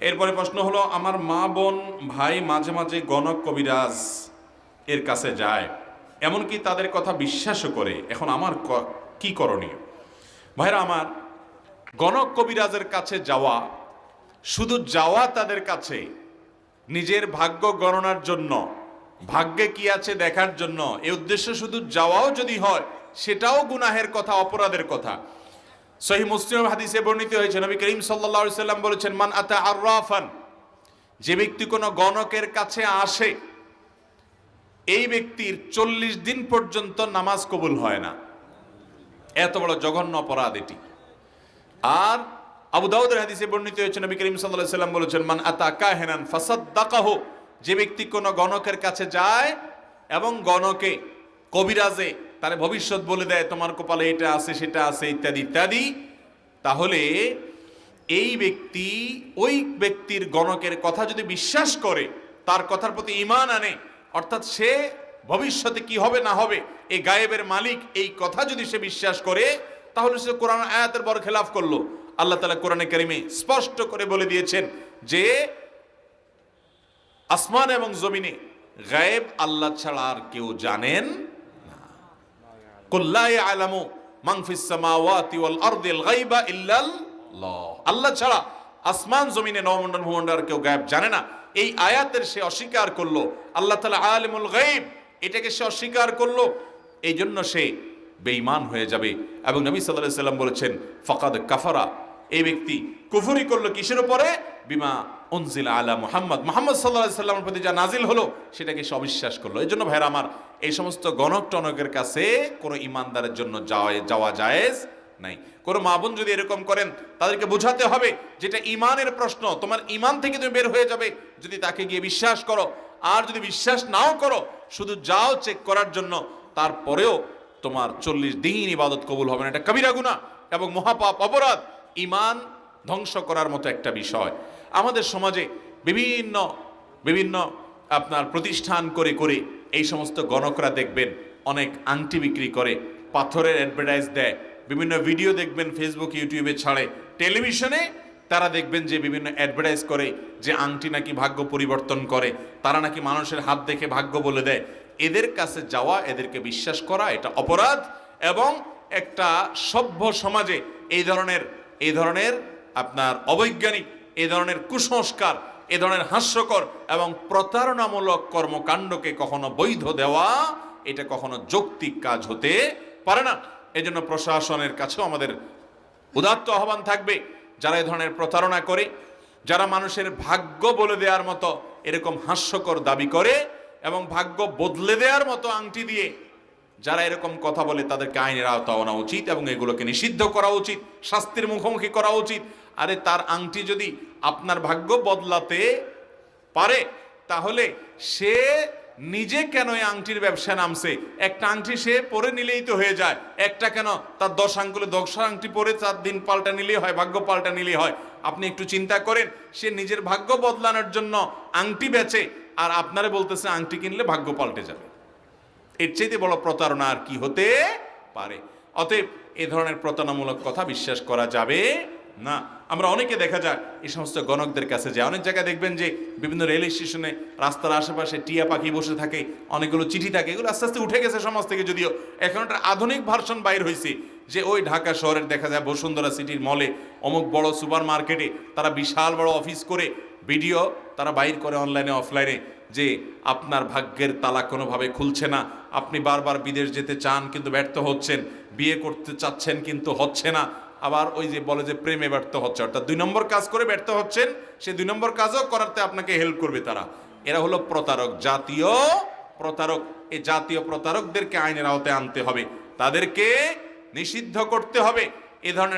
এরপরে প্রশ্ন হলো, আমার মা বোন, ভাই, মাঝে মাঝে গণক কবিরাজ এর কাছে যায়, এমনকি তাদের কথা বিশ্বাসও করে। এখন আমার ক- করণীয়? ভাইরা আমার, গণক কবিরাজের কাছে যাওয়া, শুধু যাওয়া তাদের কাছে, নিজের ভাগ্য গণনার জন্য, ভাগ্যে কি আছে দেখার জন্য, এ উদ্দেশ্য শুধু যাওয়াও যদি হয়, সেটাও গুনাহের কথা, অপরাধের কথা। সহি মুসলিম হাদিসে বর্ণিত হয়েছে, নবী করিম সাল্লাল্লাহু সাল্লাম বলেছেন, মান আতা আররাফান যে ব্যক্তি কোনো গণকের কাছে আসে, এই ব্যক্তির চল্লিশ দিন পর্যন্ত নামাজ কবুল হয় না। এত বড় জঘন্য অপরাধ এটি। আর আবু হাদিসে বর্ণিত হয়েছে, নবী করিম সাল্লাল্লাহু সাল্লাম বলেছেন, মান আতা কাহিনান ফাসাদ্দাকাহু যে ব্যক্তি কোনো গণকের কাছে যায় এবং গণকে কবিরাজে তার ভবিষ্যৎ বলে দেয়, তোমার কপালে এটা আছে, সেটা আছে, ইত্যাদি ইত্যাদি। তাহলে এই ব্যক্তি, ওই ব্যক্তির গণকের কথা যদি বিশ্বাস করে, তার কথার প্রতি ইমান আনে, অর্থাৎ সে ভবিষ্যতে কি হবে, না হবে এই গায়েবের মালিক, এই কথা যদি সে বিশ্বাস করে, তাহলে সে কোরআন আয়াতের বড় খেলাফ করল। আল্লাহ তালা কোরআনে কারিমে স্পষ্ট করে বলে দিয়েছেন যে, আসমান এবং জমিনে গায়েব আল্লাহ ছাড়া আর কেউ জানেন কুল্লাই আলামু মাংফিস সামাওয়াতি ওয়াল আল্লাহ ছাড়া আসমান, জমিনে, নবমণ্ডল, ভূমণ্ডল কেউ গায়েব জানে না। এই আয়াতের সে অস্বীকার করল। আল্লাহ তাআলা আলিমুল গায়ব, এটাকে সে অস্বীকার করল। এই জন্য সে বেঈমান হয়ে যাবে। এবং নবী সাল্লাল্লাহু সাল্লাম বলেছেন, ফাকাদ কাফারা এই ব্যক্তি কুফরি করল কিসের উপরে? বিমা উনজিলা আলা মুহাম্মদ। মোহাম্মদ আলাইহি সাল্লামের প্রতি যা নাজিল হলো, সেটাকে সে অবিশ্বাস করল। এই জন্য ভাইরা আমার, এই সমস্ত গণক টনকের কাছে কোনো ইমানদারের জন্য যাওয়া যাওয়া জায়েজ নাই। কোনো মা বোন যদি এরকম করেন, তাদেরকে বোঝাতে হবে যেটা ইমানের প্রশ্ন। তোমার ইমান থেকে তুমি বের হয়ে যাবে যদি তাকে গিয়ে বিশ্বাস করো। আর যদি বিশ্বাস নাও করো, শুধু যাও চেক করার জন্য, তারপরেও তোমার চল্লিশ দিন ইবাদত কবুল হবে না। এটা কবিরা গুনাহ এবং মহাপাপ অপরাধ। ইমান ধ্বংস করার মতো একটা বিষয়। আমাদের সমাজে বিভিন্ন বিভিন্ন আপনার প্রতিষ্ঠান করে করে এই সমস্ত গণকরা দেখবেন, অনেক আংটি বিক্রি করে, পাথরের অ্যাডভার্টাইজ দেয়, বিভিন্ন ভিডিও দেখবেন ফেসবুক ইউটিউবে ছাড়ে টেলিভিশনে তারা দেখবেন যে বিভিন্ন অ্যাডভার্টাইজ করে যে আংটি নাকি ভাগ্য পরিবর্তন করে, তারা নাকি মানুষের হাত দেখে ভাগ্য বলে দেয়। এদের কাছে যাওয়া, এদেরকে বিশ্বাস করা, এটা অপরাধ এবং একটা সভ্য সমাজে এই ধরনের এই ধরনের আপনার অবৈজ্ঞানিক, এ ধরনের কুসংস্কার, এ ধরনের হাস্যকর এবং প্রতারণামূলক কর্মকাণ্ডকে কখনো বৈধ দেওয়া, এটা কখনো যৌক্তিক কাজ হতে পারে না। এজন্য প্রশাসনের কাছেও আমাদের উদাত্ত আহ্বান থাকবে, যারা এ ধরনের প্রতারণা করে, যারা মানুষের ভাগ্য বলে দেওয়ার মতো এরকম হাস্যকর দাবি করে এবং ভাগ্য বদলে দেওয়ার মতো আংটি দিয়ে যারা এরকম কথা বলে তাদেরকে আইনের আওতা আনা উচিত এবং এগুলোকে নিষিদ্ধ করা উচিত, শাস্তির মুখোমুখি করা উচিত। আরে তার আংটি যদি আপনার ভাগ্য বদলাতে পারে, তাহলে সে নিজে কেন এই আংটির ব্যবসা নামছে? একটা আংটি সে পরে নিলেই তো হয়ে যায়। একটা কেন তার দশ আঙ্গুলে দশ আংটি পরে চার দিন পাল্টা নিলেই হয়, ভাগ্য পাল্টা নিলেই হয়। আপনি একটু চিন্তা করেন, সে নিজের ভাগ্য বদলানোর জন্য আংটি বেচে আর আপনারে বলতেছে আংটি কিনলে ভাগ্য পাল্টে যাবে। এর চাইতে বড় প্রতারণা আর কি হতে পারে? অতএব এ ধরনের প্রতারণামূলক কথা বিশ্বাস করা যাবে না। আমরা অনেকে দেখা যাক, এই সমস্ত গণকদের কাছে যায়। অনেক জায়গায় দেখবেন যে বিভিন্ন রেল স্টেশনে রাস্তার আশেপাশে টিয়া পাখি বসে থাকে, অনেকগুলো চিঠি থাকে, এগুলো আস্তে আস্তে উঠে গেছে সমাজ থেকে যদিও। এখন একটা আধুনিক ভার্সন বাইর হয়েছে যে ওই ঢাকা শহরের দেখা যায় বসুন্ধরা সিটির মলে অমুক বড় সুপার মার্কেটে তারা বিশাল বড় অফিস করে ভিডিও তারা বাইর করে অনলাইনে অফলাইনে যে আপনার ভাগ্যের তালা কোনোভাবে খুলছে না। আপনি বারবার বিদেশ যেতে চান কিন্তু ব্যর্থ হচ্ছেন, বিয়ে করতে চাচ্ছেন কিন্তু হচ্ছে না। আবার ওই যে বলে যে প্রেমে ব্যর্থ হচ্ছে, অর্থাৎ দুই নম্বর কাজ করে ব্যর্থ হচ্ছেন সে দুই নম্বর কাজও করাতে আপনাকে হেল্প করবে তারা। এরা হলো প্রতারক, জাতীয় প্রতারক। এই জাতীয় প্রতারকদেরকে আইনের আওতায় আনতে হবে। তাদেরকে নিষিদ্ধ করতে হবে। এ ধরনের